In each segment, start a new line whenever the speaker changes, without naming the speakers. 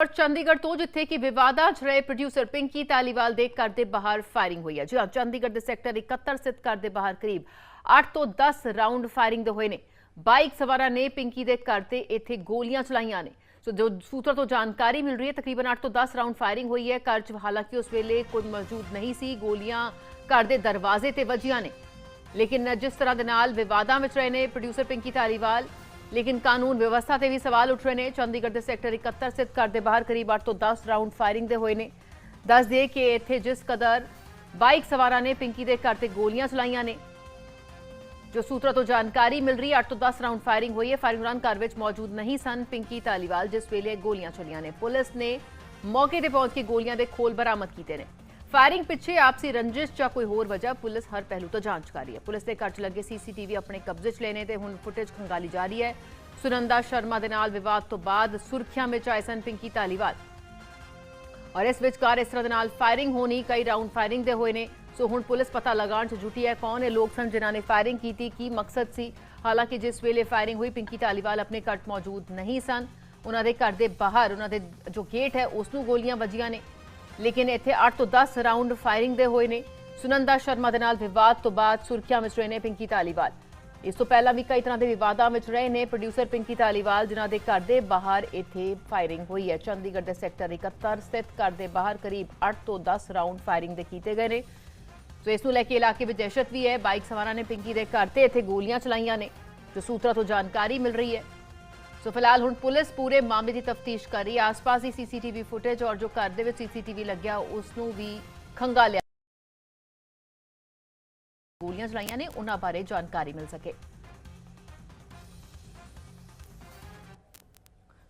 ਔਰ ਚੰਡੀਗੜ੍ਹ ਤੋਂ ਜਿੱਥੇ ਕਿ ਵਿਵਾਦਾਂ ਰਹੇ ਪ੍ਰੋਡਿਊਸਰ ਪਿੰਕੀ ਤਾਲੀਵਾਲ ਦੇ ਘਰ ਦੇ ਬਾਹਰ ਫਾਇਰਿੰਗ ਹੋਈ ਹੈ। ਜੀ ਚੰਡੀਗੜ੍ਹ ਦੇ ਸੈਕਟਰ 71 ਸਥਿਤ ਘਰ ਦੇ ਬਾਹਰ ਕਰੀਬ 8 ਤੋਂ 10 ਰਾਉਂਡ ਫਾਇਰਿੰਗ ਦੇ ਹੋਏ ਨੇ। ਬਾਈਕ ਸਵਾਰਾਂ ਨੇ ਪਿੰਕੀ ਦੇ ਘਰ ਤੇ ਇੱਥੇ ਗੋਲੀਆਂ ਚਲਾਈਆਂ ਨੇ। ਸੋ ਜੋ ਸੂਤਰਾਂ ਤੋਂ ਜਾਣਕਾਰੀ ਮਿਲ ਰਹੀ ਹੈ, ਤਕਰੀਬਨ 8 ਤੋਂ 10 ਰਾਉਂਡ ਫਾਇਰਿੰਗ ਹੋਈ ਹੈ। ਘਰ 'ਚ ਹਾਲਾਂਕਿ ਉਸ ਵੇਲੇ ਕੋਈ ਮੌਜੂਦ ਨਹੀਂ ਸੀ। ਗੋਲੀਆਂ ਘਰ ਦੇ ਦਰਵਾਜ਼ੇ ਤੇ ਵੱਜੀਆਂ ਨੇ। ਲੇਕਿਨ ਜਿਸ ਤਰ੍ਹਾਂ ਦੇ ਨਾਲ ਵਿਵਾਦਾਂ ਵਿੱਚ ਰਹੇ ਨੇ ਪ੍ਰੋਡਿਊਸਰ ਪਿੰਕੀ ਧਾਲੀਵਾਲ ਲੇਕਿਨ ਕਾਨੂੰਨ ਵਿਵਸਥਾ ਤੇ ਵੀ ਸਵਾਲ ਉੱਠ ਰਹੇ ਨੇ। ਚੰਡੀਗੜ੍ਹ ਦੇ ਸੈਕਟਰ 71 ਸਥਿਤ ਘਰ ਦੇ ਬਾਹਰ ਕਰੀਬ 8 ਤੋਂ 10 ਰਾਉਂਡ ਫਾਇਰਿੰਗ ਦੇ ਹੋਏ ਨੇ। ਦੱਸ ਦੇ ਕਿ ਇੱਥੇ ਜਿਸ ਕਦਰ ਬਾਈਕ ਸਵਾਰਾਂ ਨੇ, ਪਿੰਕੀ ਦੇ ਘਰ ਤੇ ਗੋਲੀਆਂ ਚਲਾਈਆਂ ਨੇ। ਜੋ ਸੂਤਰਾਂ ਤੋਂ ਜਾਣਕਾਰੀ ਮਿਲ ਰਹੀ ਹੈ 8 ਤੋਂ 10 ਰਾਉਂਡ ਫਾਇਰਿੰਗ ਹੋਈ ਹੈ। ਫਾਇਰਿੰਗ ਦੌਰਾਨ ਘਰ ਵਿੱਚ ਮੌਜੂਦ ਨਹੀਂ ਸਨ। ਪਿੰਕੀ ਧਾਲੀਵਾਲ ਜਿਸ ਵੇਲੇ ਗੋਲੀਆਂ ਚਲੀਆਂ ਨੇ। ਪੁਲਿਸ ਨੇ ਮੌਕੇ ਤੇ ਪਹੁੰਚ ਕੇ ਗੋਲੀਆਂ ਦੇ ਖੋਲ ਬਰਾਮਦ ਕੀਤੇ ਨੇ। ਫਾਇਰਿੰਗ ਪਿੱਛੇ ਆਪਸੀ ਰੰਜਿਸ਼ ਜਾਂ ਕੋਈ ਹੋਰ ਵਜ੍ਹਾ, ਪੁਲਿਸ ਹਰ ਪਹਿਲੂ ਤੋਂ ਜਾਂਚ ਕਰ ਰਹੀ ਹੈ। ਪੁਲਿਸ ਦੇ ਘਰ 'ਚ ਲੱਗੇ ਸੀਸੀਟੀਵੀ ਆਪਣੇ ਕਬਜ਼ੇ 'ਚ ਲੈਣੇ ਤੇ ਹੁਣ ਫੁਟੇਜ ਖੰਗਾਲੀ ਜਾ ਰਹੀ ਹੈ। ਸੁਨੰਦਾ ਸ਼ਰਮਾ ਦੇ ਨਾਲ ਵਿਵਾਦ ਤੋਂ ਬਾਅਦ ਸੁਰਖੀਆਂ ਵਿੱਚ ਆਏ ਸਨ ਪਿੰਕੀ ਧਾਲੀਵਾਲ। ਔਰ ਇਸ ਵਿਚਕਾਰ ਇਸ ਤਰ੍ਹਾਂ ਦੇ ਨਾਲ ਫਾਇਰਿੰਗ ਹੋਣੀ, ਕਈ ਰਾਉਂਡ ਫਾਇਰਿੰਗ ਦੇ ਹੋਏ ਨੇ। ਸੋ ਹੁਣ ਪੁਲਿਸ ਪਤਾ ਲਗਾਉਣ 'ਚ ਜੁਟੀ ਹੈ ਕੌਣ ਇਹ ਲੋਕ ਸਨ ਜਿਨ੍ਹਾਂ ਨੇ ਫਾਇਰਿੰਗ ਕੀਤੀ, ਕੀ ਮਕਸਦ ਸੀ? ਹਾਲਾਂਕਿ ਜਿਸ ਵੇਲੇ ਫਾਇਰਿੰਗ ਹੋਈ, ਪਿੰਕੀ ਧਾਲੀਵਾਲ ਆਪਣੇ ਘਰ 'ਚ ਮੌਜੂਦ ਨਹੀਂ ਸਨ। ਉਹਨਾਂ ਦੇ ਘਰ ਦੇ ਬਾਹਰ, ਉਹਨਾਂ ਦੇ ਜੋ ਗੇਟ ਹੈ, ਉਸ ਨੂੰ ਗੋਲੀਆਂ ਵੱਜੀਆਂ ਨੇ। ਲੇਕਿਨ ਇੱਥੇ 8 ਤੋਂ 10 ਰਾਉਂਡ ਫਾਇਰਿੰਗ ਦੇ ਹੋਏ ਨੇ। ਸੁਨੰਦਾ ਸ਼ਰਮਾ ਦੇ ਨਾਲ ਵਿਵਾਦ ਤੋਂ ਬਾਅਦ ਸੁਰਖੀਆਂ ਵਿੱਚ ਰਹੇ ਨੇ ਪਿੰਕੀ ਧਾਲੀਵਾਲ। ਇਸ ਤੋਂ ਪਹਿਲਾਂ ਵੀ ਕਈ ਤਰ੍ਹਾਂ ਦੇ ਵਿਵਾਦਾਂ ਵਿੱਚ ਰਹੇ ਨੇ। ਪ੍ਰੋਡਿਊਸਰ ਪਿੰਕੀ ਧਾਲੀਵਾਲ, ਜਿਨ੍ਹਾਂ ਦੇ ਘਰ ਦੇ ਬਾਹਰ ਇੱਥੇ ਫਾਇਰਿੰਗ ਹੋਈ ਹੈ। ਚੰਡੀਗੜ੍ਹ ਦੇ ਸੈਕਟਰ 71 ਸਥਿਤ ਘਰ ਦੇ ਬਾਹਰ ਕਰੀਬ 8 ਤੋਂ 10 ਰਾਉਂਡ ਫਾਇਰਿੰਗ ਦੇ ਕੀਤੇ ਗਏ ਨੇ। ਸੋ ਇਸ ਨੂੰ ਲੈ ਕੇ ਇਲਾਕੇ ਵਿੱਚ ਦਹਿਸ਼ਤ ਵੀ ਹੈ। ਬਾਈਕ ਸਵਾਰਾਂ ਨੇ ਪਿੰਕੀ ਦੇ ਘਰ ਤੇ ਇੱਥੇ ਗੋਲੀਆਂ ਚਲਾਈਆਂ ਨੇ। ਜੋ ਸੂਤਰਾਂ ਤੋਂ ਜਾਣਕਾਰੀ ਮਿਲ ਰਹੀ ਹੈ। ਸੋ ਫਿਲਹਾਲ ਹੁਣ ਪੁਲਿਸ ਪੂਰੇ ਮਾਮਲੇ ਦੀ ਤਫਤੀਸ਼ ਕਰ ਰਹੀ ਹੈ। ਆਸ-ਪਾਸ ਦੀ ਸੀਸੀਟੀਵੀ ਫੁਟੇਜ ਔਰ ਜੋ ਘਰ ਦੇ ਵਿੱਚ ਸੀਸੀਟੀਵੀ ਲੱਗਿਆ ਉਸ ਨੂੰ ਵੀ ਖੰਗਾਲਿਆ ਗੋਲੀਆਂ ਚਲਾਈਆਂ ਨੇ, ਉਹਨਾਂ ਬਾਰੇ ਜਾਣਕਾਰੀ ਮਿਲ ਸਕੇ।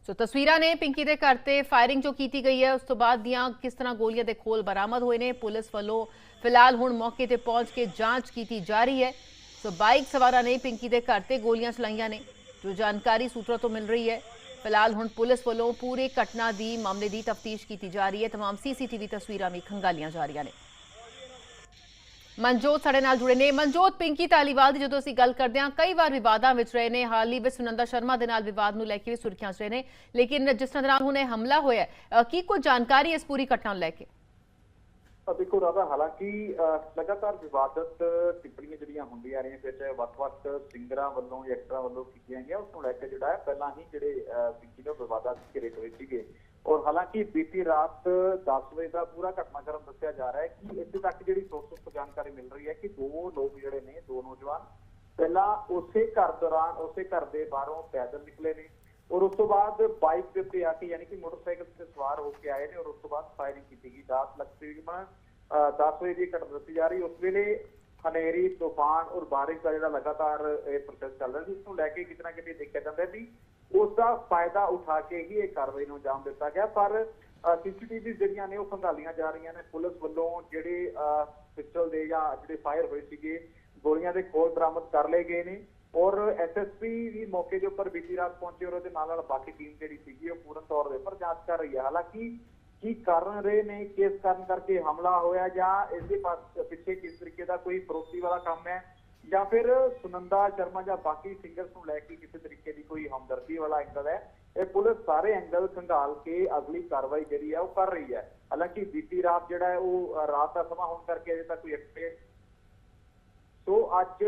ਸੋ ਤਸਵੀਰਾਂ ਨੇ ਪਿੰਕੀ ਦੇ ਘਰ ਤੇ ਫਾਇਰਿੰਗ ਜੋ ਕੀਤੀ ਗਈ ਹੈ, ਉਸ ਤੋਂ ਬਾਅਦ ਦੀਆਂ ਕਿਸ ਤਰ੍ਹਾਂ ਗੋਲੀਆਂ ਦੇ ਖੋਲ ਬਰਾਮਦ ਹੋਏ ਨੇ, ਪੁਲਿਸ ਵੱਲੋਂ ਫਿਲਹਾਲ ਹੁਣ ਮੌਕੇ ਤੇ ਪਹੁੰਚ ਕੇ ਜਾਂਚ ਕੀਤੀ ਜਾ ਰਹੀ ਹੈ। ਸੋ ਬਾਈਕ ਸਵਾਰਾਂ ਨੇ ਪਿੰਕੀ ਦੇ ਘਰ ਤੇ ਗੋਲੀਆਂ ਚਲਾਈਆਂ ਨੇ। ਜੋ ਜਾਣਕਾਰੀ ਸੂਤਰਾਂ ਤੋਂ ਮਿਲ ਰਹੀ ਹੈ ਫਿਲਹਾਲ ਹੁਣ ਪੁਲਿਸ ਵੱਲੋਂ ਪੂਰੇ ਘਟਨਾ ਦੀ ਮਾਮਲੇ ਦੀ ਤਫਤੀਸ਼ ਕੀਤੀ ਜਾ ਰਹੀ ਹੈ तमाम ਸੀਸੀਟੀਵੀ ਤਸਵੀਰਾਂ ਵੀ ਖੰਗਾਲੀਆਂ ਜਾ ਰਹੀਆਂ ਨੇ ਮਨਜੋਤ ਸਾਡੇ ਨਾਲ ਜੁੜੇ ਨੇ ਮਨਜੋਤ ਪਿੰਕੀ ਤਾਲੀਵਾਲ ਦੀ ਜਦੋਂ ਅਸੀਂ ਗੱਲ ਕਰਦੇ ਹਾਂ ਕਈ ਵਾਰ ਵਿਵਾਦਾਂ ਵਿੱਚ ਰਹੇ ਨੇ ਹਾਲ ਹੀ ਵਿੱਚ ਸੁਨੰਦਾ ਸ਼ਰਮਾ ਦੇ ਨਾਲ ਵਿਵਾਦ ਨੂੰ ਲੈ ਕੇ ਵੀ ਸੁਰਖੀਆਂ 'ਚ ਰਹੇ ਨੇ ਲੇਕਿਨ ਜਿਸ ਤਰ੍ਹਾਂ ਦੇ ਨਾਲ ਹੁਣ ਇਹ ਹਮਲਾ ਹੋਇਆ ਹੈ, ਅ, ਕੀ ਕੋਈ ਜਾਣਕਾਰੀ ਇਸ ਪੂਰੀ ਘਟਨਾ ਨੂੰ ਲੈ ਕੇ
ਤਾਂ ਦੇਖੋ ਰਾਧਾ ਹਾਲਾਂਕਿ ਅਹ, ਲਗਾਤਾਰ ਵਿਵਾਦਤ ਟਿੱਪਣੀਆਂ ਜਿਹੜੀਆਂ ਹੁੰਦੀਆਂ ਰਹੀਆਂ ਵਿੱਚ ਵੱਖ-ਵੱਖ ਸਿੰਗਰਾਂ ਵੱਲੋਂ ਜਾਂ ਐਕਟਰਾਂ ਵੱਲੋਂ ਕੀਤੀਆਂ ਗਈਆਂ ਉਸ ਨੂੰ ਲੈ ਕੇ ਜਿਹੜਾ ਹੈ ਪਹਿਲਾਂ ਹੀ ਜਿਹੜੇ ਅਹ, ਪਿੰਕੀ ਦੇ ਵਿਵਾਦਾਂ ਘਿਰੇ ਹੋਏ ਸੀਗੇ। ਔਰ ਹਾਲਾਂਕਿ ਬੀਤੀ ਰਾਤ 10 ਵਜੇ ਦਾ ਪੂਰਾ ਘਟਨਾਕ੍ਰਮ ਦੱਸਿਆ ਜਾ ਰਿਹਾ ਹੈ ਕਿ ਇੱਥੇ ਤੱਕ ਜਿਹੜੀ ਸੋਰਸਸ ਤੋਂ ਜਾਣਕਾਰੀ ਮਿਲ ਰਹੀ ਹੈ ਕਿ ਦੋ ਲੋਕ ਜਿਹੜੇ ਨੇ ਦੋ ਨੌਜਵਾਨ ਪਹਿਲਾਂ ਉਸੇ ਘਰ ਦੌਰਾਨ ਉਸੇ ਘਰ ਦੇ ਬਾਹਰੋਂ ਪੈਦਲ ਨਿਕਲੇ ਨੇ। ਔਰ ਉਸ ਤੋਂ ਬਾਅਦ ਬਾਈਕ ਦੇ ਉੱਤੇ ਆ ਕੇ ਯਾਨੀ ਕਿ ਮੋਟਰਸਾਈਕਲ ਤੇ ਸਵਾਰ ਹੋ ਕੇ ਆਏ ਨੇ ਔਰ ਉਸ ਤੋਂ ਬਾਅਦ ਫਾਇਰਿੰਗ ਕੀਤੀ ਗਈ। 10 ਲੱਖ ਤਕਰੀਬਨ 10 ਵਜੇ ਦੀ ਘਟਨਾ ਦੱਸੀ ਜਾ ਰਹੀ। ਉਸ ਵੇਲੇ ਹਨੇਰੀ, ਤੂਫਾਨ ਔਰ ਬਾਰਿਸ਼ ਦਾ ਜਿਹੜਾ ਲਗਾਤਾਰ ਇਹ ਪ੍ਰੋਸੈਸ ਚੱਲ ਰਿਹਾ ਸੀ, ਉਸ ਨੂੰ ਲੈ ਕੇ ਕਿਤੇ ਨਾ ਕਿਤੇ ਦੇਖਿਆ ਜਾਂਦਾ ਵੀ ਉਸ ਦਾ ਫਾਇਦਾ ਉਠਾ ਕੇ ਹੀ ਇਹ ਕਾਰਵਾਈ ਨੂੰ ਅੰਜਾਮ ਦਿੱਤਾ ਗਿਆ। ਪਰ ਸੀਸੀਟੀਵੀ ਜਿਹੜੀਆਂ ਨੇ ਉਹ ਖੰਗਾਲੀਆਂ ਜਾ ਰਹੀਆਂ ਨੇ। ਪੁਲਿਸ ਵੱਲੋਂ ਜਿਹੜੇ ਪਿਸਟਲ ਦੇ ਜਾਂ ਜਿਹੜੇ ਫਾਇਰ ਹੋਏ ਸੀਗੇ, ਗੋਲੀਆਂ ਦੇ ਖੋਲ ਬਰਾਮਦ ਕਰ ਲਏ ਗਏ ਨੇ। ਔਰ ਐਸਐਸਪੀ ਵੀ ਮੌਕੇ ਦੇ ਉੱਪਰ ਬੀਤੀ ਰਾਤ ਪਹੁੰਚੇ ਔਰ ਉਹਦੇ ਨਾਲ ਨਾਲ ਬਾਕੀ ਟੀਮ ਜਿਹੜੀ ਸੀਗੀ ਉਹ ਪੂਰਨ ਤੌਰ ਦੇ ਉੱਪਰ ਜਾਂਚ ਕਰ ਰਹੀ ਹੈ। ਹਾਲਾਂਕਿ ਕੀ ਕਾਰਨ ਰਹੇ ਨੇ, ਕਿਸ ਕਾਰਨ ਕਰਕੇ ਹਮਲਾ ਹੋਇਆ ਜਾਂ ਇਸ ਦੇ ਪਿੱਛੇ ਕਿਸ ਤਰੀਕੇ ਦਾ ਕੋਈ ਫਰੋਤੀ ਵਾਲਾ ਕੰਮ ਹੈ ਜਾਂ ਫਿਰ ਸੁਨੰਦਾ ਸ਼ਰਮਾ ਜਾਂ ਬਾਕੀ ਸਿੰਗਰਸ ਨੂੰ ਲੈ ਕੇ ਕਿਸੇ ਤਰੀਕੇ ਦੀ ਕੋਈ ਹਮਦਰਦੀ ਵਾਲਾ ਐਂਗਲ ਹੈ, ਇਹ ਪੁਲਿਸ ਸਾਰੇ ਐਂਗਲ ਖੰਗਾਲ ਕੇ ਅਗਲੀ ਕਾਰਵਾਈ ਜਿਹੜੀ ਹੈ ਉਹ ਕਰ ਰਹੀ ਹੈ। ਹਾਲਾਂਕਿ ਬੀਤੀ ਰਾਤ ਜਿਹੜਾ ਹੈ ਉਹ, ਰਾਤ ਦਾ ਸਮਾਂ ਹੋਣ ਕਰਕੇ ਅਜੇ ਤੱਕ ਕੋਈ ਐਕਸਪਰਟ ਸੋ ਅੱਜ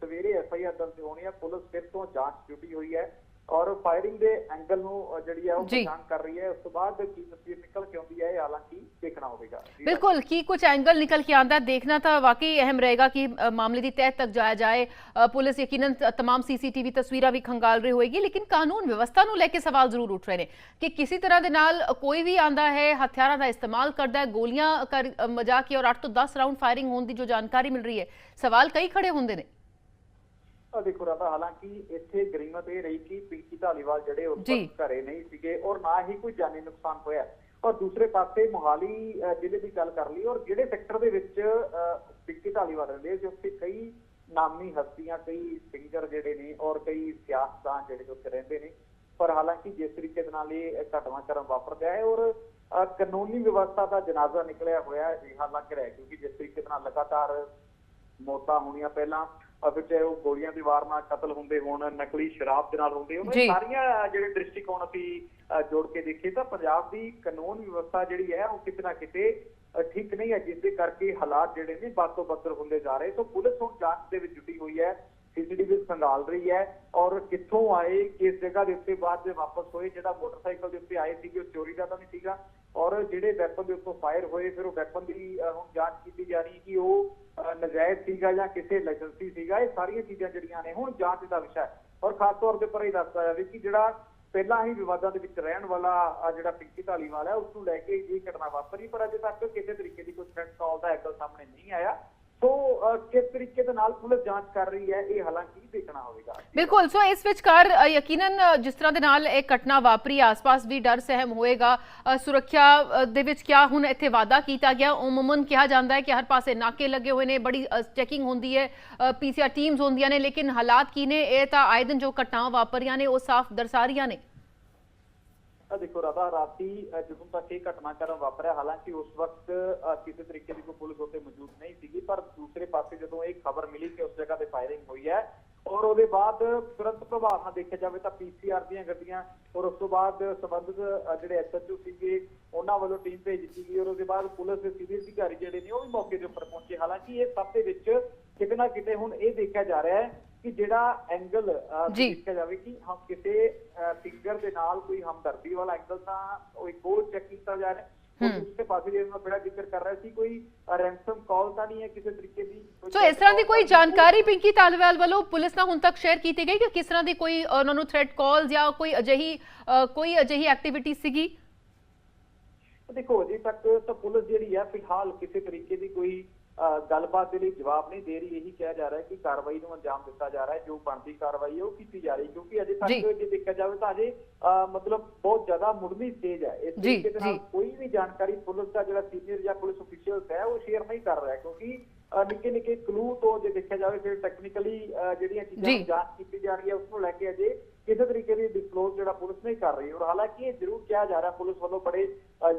ਸਵੇਰੇ ਐਫ ਆਈ ਆਰ ਦਰਜ ਹੋਣੀ ਹੈ। ਪੁਲਿਸ ਫਿਰ ਤੋਂ ਜਾਂਚ ਜੁਟੀ ਹੋਈ ਹੈ। ਔਰ ਫਾਇਰਿੰਗ ਦੇ ਐਂਗਲ ਨੂੰ ਅ, ਜਿਹੜੀ ਹੈ ਉਹ
ਜੀ।
ਪਛਾਣ ਕਰ ਰਹੀ ਹੈ ਉਸ ਤੋਂ ਬਾਅਦ ਕੀ ਤਸਵੀਰ ਨਿਕਲ ਕੇ ਆਉਂਦੀ ਹੈ ਇਹ ਹਾਲਾਂਕਿ ਦੇਖਣਾ ਹੋਵੇਗਾ ਜੀ,
ਬਿਲਕੁਲ ਕੀ ਕੁਝ ਐਂਗਲ ਨਿਕਲ ਕੇ ਆਂਦਾ ਦੇਖਣਾ ਤਾਂ ਵਾਕਈ ਅਹਿਮ ਰਹੇਗਾ ਕਿ ਅ, ਮਾਮਲੇ ਦੀ ਤਹਿ ਤੱਕ ਜਾਇਆ ਜਾਏ ਅ, ਪੁਲਿਸ ਯਕੀਨਨ ਤ- तमाम ਸੀਸੀਟੀਵੀ ਤਸਵੀਰਾਂ ਵੀ ਖੰਗਾਲ ਰਹੀ ਹੋਏਗੀ ਲੇਕਿਨ ਕਾਨੂੰਨ ਵਿਵਸਥਾ ਨੂੰ ਲੈ ਕੇ ਸਵਾਲ ਜ਼ਰੂਰ ਉੱਠ ਰਹੇ ਨੇ ਕਿ ਕਿਸੇ ਤਰ੍ਹਾਂ ਦੇ ਨਾਲ ਕੋਈ ਵੀ ਆਂਦਾ ਹੈ ਹਥਿਆਰਾਂ ਦਾ ਇਸਤੇਮਾਲ ਕਰਦਾ ਹੈ ਗੋਲੀਆਂ ਕਰ ਅ, ਮਜਾ ਕੇ ਔਰ 8 ਤੋਂ 10 ਰਾਉਂਡ ਫਾਇਰਿੰਗ ਹੋਣ ਦੀ ਜੋ ਜਾਣਕਾਰੀ ਮਿਲ ਰਹੀ ਹੈ ਸਵਾਲ ਕਈ ਖੜੇ ਹੁੰਦੇ ਨੇ
ਆ ਦੇਖੋ ਰਾਤਾ ਹਾਲਾਂਕਿ ਇੱਥੇ ਗਰੀਮਤ ਇਹ ਰਹੀ ਕਿ ਪਿੰਕੀ ਧਾਲੀਵਾਲ ਜਿਹੜੇ ਉਸ। ਵਕਤ ਘਰੇ ਨਹੀਂ ਸੀਗੇ ਔਰ ਨਾ ਹੀ ਕੋਈ ਜਾਨੀ ਨੁਕਸਾਨ ਹੋਇਆ ਔਰ ਦੂਸਰੇ ਪਾਸੇ ਮੋਹਾਲੀ ਜ਼ਿਲ੍ਹੇ ਦੀ ਗੱਲ ਕਰ ਲਈ ਔਰ ਜਿਹੜੇ ਸੈਕਟਰ ਦੇ ਵਿੱਚ ਪਿੰਕੀ ਧਾਲੀਵਾਲ ਰਹਿੰਦੇ ਜੋ ਉੱਥੇ ਕਈ ਨਾਮੀ ਹਸਤੀਆਂ ਕਈ ਸਿੰਗਰ ਜਿਹੜੇ ਨੇ ਔਰ ਕਈ ਸਿਆਸਤਦਾਨ ਜਿਹੜੇ ਉੱਥੇ ਰਹਿੰਦੇ ਨੇ ਪਰ ਹਾਲਾਂਕਿ ਜਿਸ ਤਰੀਕੇ ਦੇ ਨਾਲ ਇਹ ਘਟਨਾਕ੍ਰਮ ਵਾਪਰਦਾ ਹੈ ਔਰ ਕਾਨੂੰਨੀ ਵਿਵਸਥਾ ਦਾ ਜਨਾਜ਼ਾ ਨਿਕਲਿਆ ਹੋਇਆ ਅਜਿਹਾ ਲੱਗ ਰਿਹਾ ਕਿਉਂਕਿ ਜਿਸ ਤਰੀਕੇ ਨਾਲ ਲਗਾਤਾਰ ਮੌਤਾਂ ਹੋਣੀਆਂ ਪਹਿਲਾਂ ਫਿਰ ਚਾਹੇ ਉਹ ਗੋਲੀਆਂ ਦੀ ਵਾਰ ਨਾਲ ਕਤਲ ਹੁੰਦੇ ਹੋਣ ਨਕਲੀ ਸ਼ਰਾਬ ਦੇ ਨਾਲ ਹੁੰਦੇ ਹੋਣ ਸਾਰੀਆਂ ਜਿਹੜੇ ਦ੍ਰਿਸ਼ਟੀਕੋਣ ਅਸੀਂ ਜੋੜ ਕੇ ਦੇਖੀਏ ਤਾਂ ਪੰਜਾਬ ਦੀ ਕਾਨੂੰਨ ਵਿਵਸਥਾ ਜਿਹੜੀ ਹੈ ਉਹ ਕਿਤੇ ਨਾ ਕਿਤੇ ਠੀਕ ਨਹੀਂ ਹੈ ਜਿਸ ਦੇ ਕਰਕੇ ਹਾਲਾਤ ਜਿਹੜੇ ਨੇ ਵੱਧ ਤੋਂ ਬੱਤਰ ਹੁੰਦੇ ਜਾ ਰਹੇ ਸੋ ਪੁਲਿਸ ਹੁਣ ਜਾਂਚ ਦੇ ਵਿੱਚ ਜੁਟੀ ਹੋਈ ਹੈ। ਸੀਸੀਟੀਵੀ ਸੰਭਾਲ ਰਹੀ ਹੈ ਔਰ ਕਿੱਥੋਂ ਆਏ ਕਿਸ ਜਗ੍ਹਾ ਦੇ ਉੱਤੇ ਬਾਅਦ ਦੇ ਵਾਪਸ ਹੋਏ ਜਿਹੜਾ ਮੋਟਰਸਾਈਕਲ ਦੇ ਉੱਤੇ ਆਏ ਸੀਗੇ ਉਹ ਚੋਰੀ ਦਾ ਤਾਂ ਨਹੀਂ ਸੀਗਾ ਔਰ ਜਿਹੜੇ ਵੈਪਨ ਦੇ ਉੱਤੋਂ ਫਾਇਰ ਹੋਏ ਫਿਰ ਉਹ ਵੈਪਨ ਦੀ ਹੁਣ ਜਾਂਚ ਕੀਤੀ ਜਾ ਰਹੀ ਕਿ ਉਹ ਅਹ, ਨਜਾਇਜ਼ ਸੀਗਾ ਜਾਂ ਕਿਸੇ ਲਾਇਸੈਂਸੀ ਸੀਗਾ। ਇਹ ਸਾਰੀਆਂ ਚੀਜ਼ਾਂ ਜਿਹੜੀਆਂ ਨੇ ਹੁਣ ਜਾਂਚ ਦਾ ਵਿਸ਼ਾ ਹੈ। ਔਰ ਖਾਸ ਤੌਰ ਦੇ ਉੱਪਰ ਇਹ ਦੱਸਦਾ ਜਾਵੇ ਕਿ ਜਿਹੜਾ ਪਹਿਲਾਂ ਹੀ ਵਿਵਾਦਾਂ ਦੇ ਵਿੱਚ ਰਹਿਣ ਵਾਲਾ ਜਿਹੜਾ ਪਿੰਕੀ ਧਾਲੀਵਾਲ ਹੈ ਉਸ ਨੂੰ ਲੈ ਕੇ ਇਹ ਘਟਨਾ ਵਾਪਰੀ ਪਰ ਅਜੇ ਤੱਕ ਕਿਸੇ ਤਰੀਕੇ ਦੀ ਕੋਈ ਥ੍ਰੈਟ ਕਾਲ ਦਾ ਐਂਗਲ ਸਾਹਮਣੇ ਨਹੀਂ ਆਇਆ। ਸੋ ਕਿਸ ਤਰੀਕੇ ਦੇ ਨਾਲ ਪੁਲਿਸ ਜਾਂਚ ਕਰ ਰਹੀ ਹੈ ਇਹ ਹਾਲਾਂਕਿ ਦੇਖਣਾ ਹੋਵੇਗਾ।
ਬਿਲਕੁਲ ਸੋ ਇਸ ਵਿਚਕਾਰ ਯਕੀਨਨ ਜਿਸ ਤਰ੍ਹਾਂ ਦੇ ਨਾਲ ਇਹ ਘਟਨਾ ਵਾਪਰੀ ਆਸ-ਪਾਸ ਵੀ ਡਰ ਸਹਿਮ ਹੋਏਗਾ। ਸੁਰੱਖਿਆ ਦੇ ਵਿੱਚ ਕਿਆ ਹੁਣ ਇੱਥੇ ਵਾਅਦਾ ਕੀਤਾ ਗਿਆ? ਉਮੂਮਨ ਕਿਹਾ ਜਾਂਦਾ ਹੈ ਕਿ ਹਰ ਪਾਸੇ ਨਾਕੇ ਲੱਗੇ ਹੋਏ ਨੇ ਬੜੀ ਚੈਕਿੰਗ ਹੁੰਦੀ ਹੈ ਪੀਸੀਆਰ ਟੀਮਸ ਹੁੰਦੀਆਂ ਨੇ ਲੇਕਿਨ ਹਾਲਾਤ ਕੀ ਨੇ? ਇਹ ਤਾਂ ਆਏ ਦਿਨ ਜੋ ਘਟਨਾਵਾਂ ਵਾਪਰੀਆਂ ਨੇ ਉਹ ਸਾਫ਼ ਦਰਸਾ ਰਹੀਆਂ ਨੇ।
ਆ ਦੇਖੋ ਰਾਧਾ ਰਾਤੀ ਜਦੋਂ ਤੱਕ ਇਹ ਘਟਨਾਕ੍ਰਮ ਵਾਪਰਿਆ ਹਾਲਾਂਕਿ ਉਸ ਵਕਤ ਕਿਸੇ ਤਰੀਕੇ ਦੀ ਕੋਈ ਪੁਲਿਸ ਉੱਤੇ ਮੌਜੂਦ ਨਹੀਂ ਦੂਸਰੇ ਪਾਸੇ ਜਦੋਂ ਇਹ ਖਬਰ ਮਿਲੀ ਕਿ ਉਸ ਜਗ੍ਹਾ ਤੇ ਫਾਇਰਿੰਗ ਹੋਈ ਹੈ ਔਰ ਉਹਦੇ ਬਾਅਦ ਤੁਰੰਤ ਪ੍ਰਭਾਵ ਨਾਲ ਦੇਖਿਆ ਜਾਵੇ ਤਾਂ ਪੀਸੀਆਰ ਦੀਆਂ ਗੱਡੀਆਂ ਔਰ ਉਸ ਤੋਂ ਬਾਅਦ ਸੰਬੰਧਿਤ ਜਿਹੜੇ ਐਸਐਚਓ ਸੀਗੇ ਉਹਨਾਂ ਵੱਲੋਂ ਟੀਮ ਭੇਜੀ ਸੀਗੀ ਔਰ ਉਹਦੇ ਬਾਅਦ ਪੁਲਿਸ ਦੇ ਸੀਨੀਅਰ ਅਧਿਕਾਰੀ ਜਿਹੜੇ ਨੇ ਉਹ ਵੀ ਮੌਕੇ ਦੇ ਉੱਪਰ ਪਹੁੰਚੇ ਹਾਲਾਂਕਿ ਇਹ ਸਭ ਦੇ ਵਿੱਚ ਕਿਤੇ ਨਾ ਕਿਤੇ ਹੁਣ ਇਹ ਦੇਖਿਆ ਜਾ ਰਿਹਾ ਹੈ ਕਿ ਜਿਹੜਾ ਐਂਗਲ। ਦੇਖਿਆ ਜਾਵੇ ਕਿ ਹਮ ਕਿਸੇ ਫਿੰਗਰ ਦੇ ਨਾਲ ਕੋਈ ਹਮਦਰਦੀ ਵਾਲਾ ਐਂਗਲ ਤਾਂ ਉਹ ਇੱਕ ਹੋਰ ਚੈੱਕ ਕੀਤਾ ਜਾ ਰਿਹਾ ਹੈ
ਹੂੰ।
ਉਸ ਦੇ ਪਾਸੇ ਜਿਵੇਂ ਮੈਂ ਬੜਾ ਜ਼ਿਕਰ ਕਰ ਰਿਹਾ ਸੀ ਕੋਈ ਰੈਂਸਮ ਕਾਲ ਤਾਂ ਨਹੀਂ ਹੈ ਕਿਸੇ ਤਰੀਕੇ ਦੀ
ਸੋ ਇਸ ਤਰ੍ਹਾਂ ਦੀ ਕੋਈ। ਜਾਣਕਾਰੀ ਪਿੰਕੀ ਤਾਲਵਾਲ ਵੱਲੋਂ ਪੁਲਿਸ ਨਾਲ ਹੁਣ ਤੱਕ ਸ਼ੇਅਰ ਕੀਤੀ ਗਈ ਕਿ ਕਿਸ ਤਰ੍ਹਾਂ ਦੀ ਕੋਈ ਉਹਨਾਂ ਨੂੰ ਥ੍ਰੈਟ ਕਾਲਸ ਜਾਂ ਕੋਈ ਅਜਿਹੀ ਕੋਈ ਅਜਿਹੀ ਐਕਟੀਵਿਟੀ ਸੀਗੀ
ਦੇਖੋ ਅਜੇ ਤੱਕ ਤਾਂ ਪੁਲਿਸ ਜਿਹੜੀ ਹੈ ਫਿਲਹਾਲ ਕਿਸੇ ਤਰੀਕੇ ਦੀ ਕੋਈ ਗੱਲਬਾਤ ਦੇ ਲਈ ਜਵਾਬ ਨਹੀਂ ਦੇ ਰਹੀ ਇਹੀ ਕਿਹਾ ਜਾ ਰਿਹਾ ਹੈ ਕਿ ਕਾਰਵਾਈ ਨੂੰ ਅੰਜਾਮ ਦਿੱਤਾ ਜਾ ਰਿਹਾ ਹੈ ਜੋ ਬਣਦੀ ਕਾਰਵਾਈ ਹੈ ਉਹ ਕੀਤੀ ਜਾ ਰਹੀ ਕਿਉਂਕਿ ਅਜੇ ਤੱਕ
ਜੀ।
ਦੇਖਿਆ ਜਾਵੇ ਤਾਂ ਅਜੇ ਮਤਲਬ ਬਹੁਤ ਜ਼ਿਆਦਾ ਮੁੱਢਲੀ ਸਟੇਜ ਹੈ ਇਸ ਤਰੀਕੇ ਦੇ ਨਾਲ। ਕੋਈ ਵੀ ਜਾਣਕਾਰੀ ਪੁਲਿਸ ਦਾ ਜਿਹੜਾ ਸੀਨੀਅਰ ਜਾਂ ਪੁਲਿਸ ਅਫੀਸ਼ੀਅਲਸ ਹੈ ਉਹ ਸ਼ੇਅਰ ਨਹੀਂ ਕਰ ਰਿਹਾ ਕਿਉਂਕਿ ਨਿੱਕੇ ਨਿੱਕੇ ਕਲੂ ਤੋਂ ਜੇ ਦੇਖਿਆ ਜਾਵੇ ਫਿਰ ਟੈਕਨੀਕਲੀ ਜਿਹੜੀਆਂ ਚੀਜ਼ਾਂ ਜਾਂਚ ਕੀਤੀ ਜਾ ਰਹੀ ਹੈ ਉਸ ਨੂੰ ਲੈ ਕੇ ਅਜੇ ਕਿਸੇ ਤਰੀਕੇ ਦੀ ਡਿਸਕਲੋਜ਼ ਜਿਹੜਾ ਪੁਲਿਸ ਨਹੀਂ ਕਰ ਰਹੀ ਔਰ ਹਾਲਾਂਕਿ ਇਹ ਜ਼ਰੂਰ ਕਿਹਾ ਜਾ ਰਿਹਾ ਪੁਲਿਸ ਵੱਲੋਂ ਬੜੇ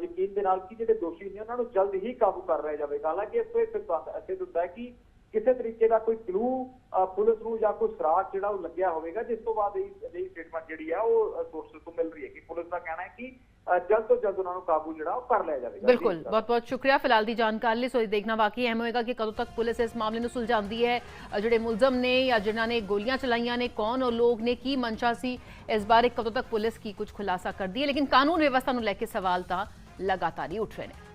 ਯਕੀਨ ਦੇ ਨਾਲ ਕਿ ਜਿਹੜੇ ਦੋਸ਼ੀ ਨੇ ਉਹਨਾਂ ਨੂੰ ਜਲਦ ਕਾਬੂ ਕਰ ਲਿਆ ਜਾਵੇਗਾ। ਹਾਲਾਂਕਿ ਇਸ ਤੋਂ ਇਹ ਅਸਿੱਧ ਹੁੰਦਾ ਹੈ ਕਿ ਕਿਸੇ ਤਰੀਕੇ ਦਾ ਕੋਈ ਕਲੂ ਪੁਲਿਸ ਨੂੰ ਜਾਂ ਕੋਈ ਸਰਾਗ ਜਿਹੜਾ ਉਹ ਲੱਗਿਆ ਹੋਵੇਗਾ ਜਿਸ ਤੋਂ ਬਾਅਦ ਇਹ ਅਜਿਹੀ ਸਟੇਟਮੈਂਟ ਜਿਹੜੀ ਹੈ ਉਹ ਸੋਰਸਸ ਤੋਂ ਮਿਲ ਰਹੀ ਹੈ ਕਿ ਪੁਲਿਸ ਦਾ ਕਹਿਣਾ ਹੈ ਕਿ ਜਲਦ ਤੋਂ ਜਲਦ ਉਹਨਾਂ ਨੂੰ ਕਾਬੂ ਜਿਹੜਾ ਉਹ ਕਰ ਲਿਆ ਜਾਵੇਗਾ। ਸਰ।
ਬਹੁਤ ਬਹੁਤ ਸ਼ੁਕਰੀਆ ਫਿਲਹਾਲ ਦੀ ਜਾਣਕਾਰੀ ਲਈ। ਸੋ ਇਹ ਦੇਖਣਾ ਵਾਕਈ ਅਹਿਮ ਹੋਏਗਾ ਕਿ ਕਦੋਂ ਤੱਕ ਪੁਲਿਸ ਇਸ ਮਾਮਲੇ ਨੂੰ ਸੁਲਝਾਉਂਦੀ ਹੈ। ਜਿਹੜੇ ਮੁਲਜ਼ਮ ਨੇ ਜਾਂ ਜਿਨ੍ਹਾਂ ਨੇ ਗੋਲੀਆਂ ਚਲਾਈਆਂ ਨੇ ਕੌਣ ਉਹ ਲੋਕ ਨੇ ਕੀ ਮਨਸ਼ਾ ਸੀ ਇਸ ਬਾਰੇ ਕਦੋਂ ਤੱਕ ਪੁਲਿਸ ਕੀ ਕੁਝ ਖੁਲਾਸਾ ਕਰਦੀ ਹੈ। ਲੇਕਿਨ ਕਾਨੂੰਨ ਵਿਵਸਥਾ ਨੂੰ ਲੈ ਕੇ ਸਵਾਲ ਤਾਂ ਲਗਾਤਾਰ ਹੀ ਉੱਠ ਰਹੇ ਨੇ।